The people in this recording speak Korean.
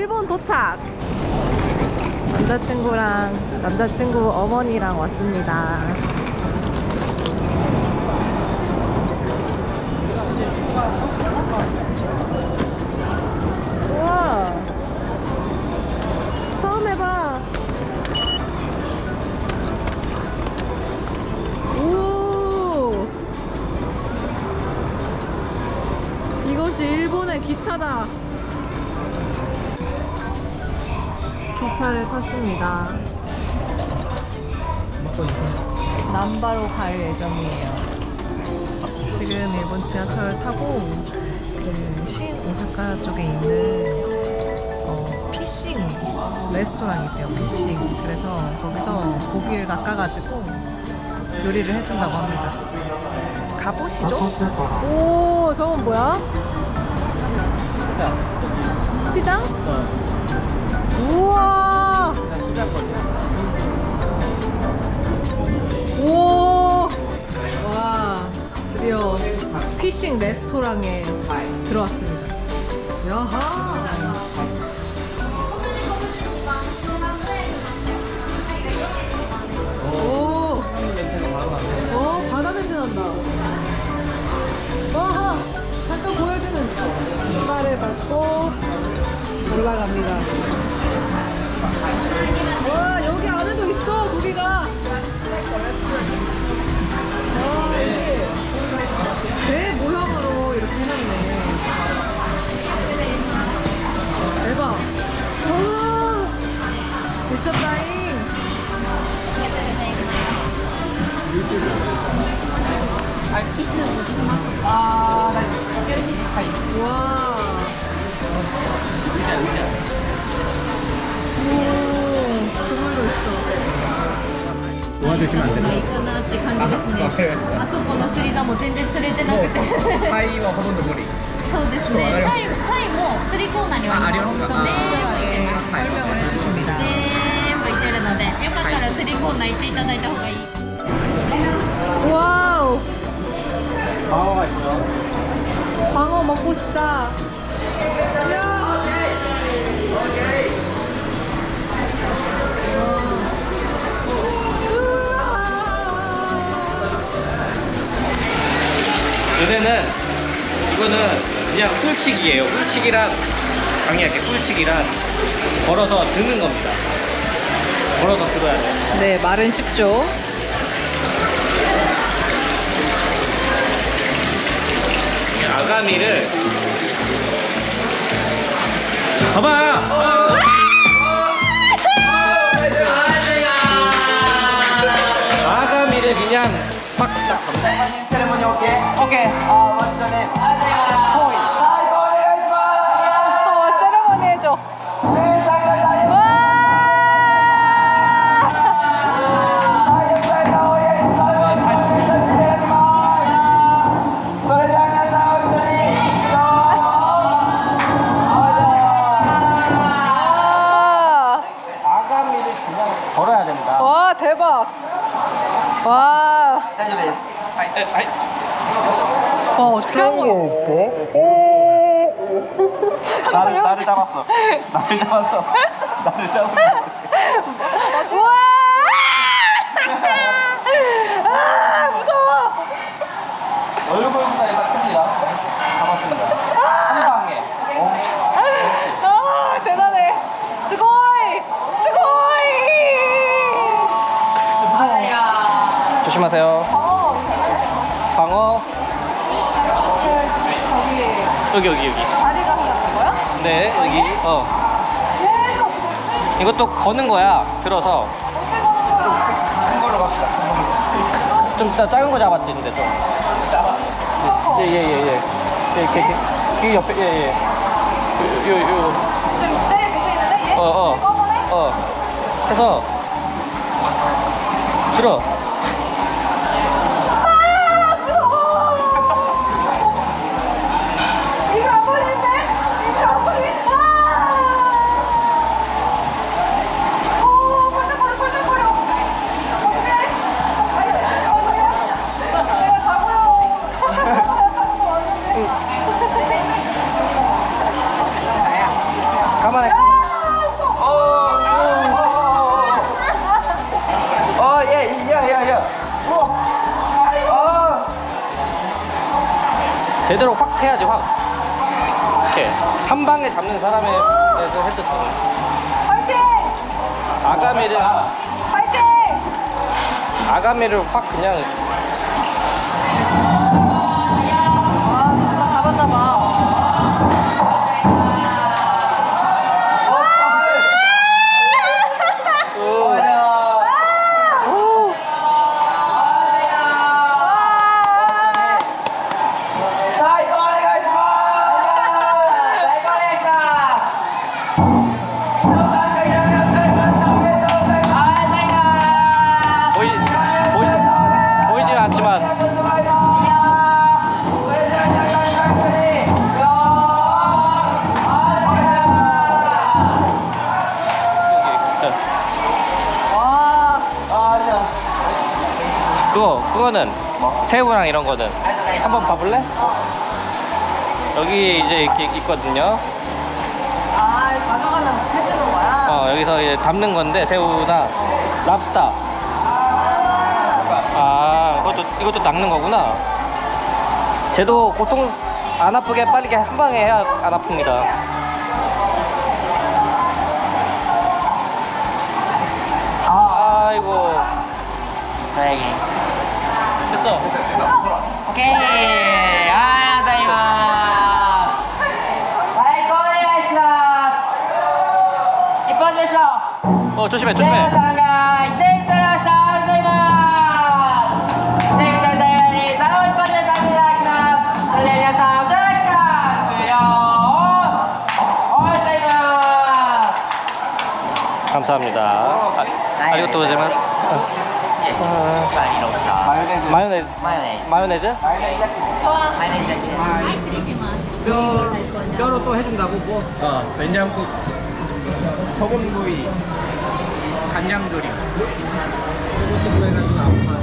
일본 도착. 남자친구랑 남자친구 어머니랑 왔습니다. 우와. 처음 해봐. 오. 이것이 일본의 기차다. 기차를 탔습니다. 남바로 갈 예정이에요. 지금 일본 지하철을 타고 그 신오사카 쪽에 있는 어, 피싱 레스토랑이 있대요. 피싱. 그래서 거기서 고기를 낚아가지고 요리를 해준다고 합니다. 가보시죠. 오, 저건 뭐야? 시장? 우와! 오! 와, 드디어 피싱 레스토랑에 들어왔습니다. 야하! 오! 어. 와! 잠깐 보여주는 이발을 밟고 올라갑니다. 와, 여기 안에도 있어, 고기가. 있어. 도와주시면 안 되나요? かなって感じですね。わかりましたあそこの釣り竿も全然釣れてなくて。タイはほとんど無理そうですね。タイタイも釣りコーナーにはあありますか全部いてます。 설명을 해주십니다. 全部いてるので、よかったら釣りコーナー行っていただいた方がいい。 와우, 青がいいよ 광어 먹고 싶다. 요새는 이거는 그냥 훌치기예요. 훌치기란 강의할게 훌치기란 걸어서 드는 겁니다. 걸어서 들어야 돼. 네, 말은 쉽죠. 이 아가미를 봐봐. 걸어야 된다. 와, 대박. 와, 大丈夫です 아이, 아이, 와, 어떻게 한 거야? 나를 나를 잡았어 나를 잡았어 나를 잡았어 우와! 아, 무서워. 얼굴보다 얘가 큽니다 잡았습니다 여기 여기 여기. 다리가 하는 거야? 네 여기. 어. 이것도 거는 거야. 들어서 큰 걸로 갑시다 좀 작은 거 잡았지 근데 좀. 예예예 예, 예. 예, 이렇게 이렇게. 이 옆에 예예. 요 요. 요. 지금 제일 밑에 있는데 얘? 어 어. 검은애? 어. 해서 들어. 가만히. 어 어 어, 어, 어, 어, 예, 야, 야, 야. 어. 제대로 확 해야지, 확. 이렇게 한 방에 잡는 사람의 대해서 해줬어 파이팅! 아가미를 파이팅! 아가미를 확 그냥 그거 그거는 새우랑 이런 거는 한번 봐볼래? 여기 이제 이렇게 있거든요. 아, 가져가면 해주는 거야? 어 여기서 이제 담는 건데 새우나 랍스타. 아 이것도 이것도 낚는 거구나. 쟤도 고통 안 아프게 빠르게 한 방에 해야 안 아픕니다. 아이고 됐어. オ 됐어. 오케이. 아, 다이마. 발코니가시마. 이뻐지시오. 어, 조심해, 조심해. 감사합니다. 아, ただきますそれでは皆さんお疲れ様でした終了おはようございます 감사합니다. 아, 아리가또 고자이마스. パリロースター 마요네즈 マヨネーズ 마요네즈 マヨネーズ焼きですはい失礼します 뼈, 뼈로 또 해준다고 뭐? 어, 된장국, 소금구이, 간장조림. 이것도 해가지고 아파.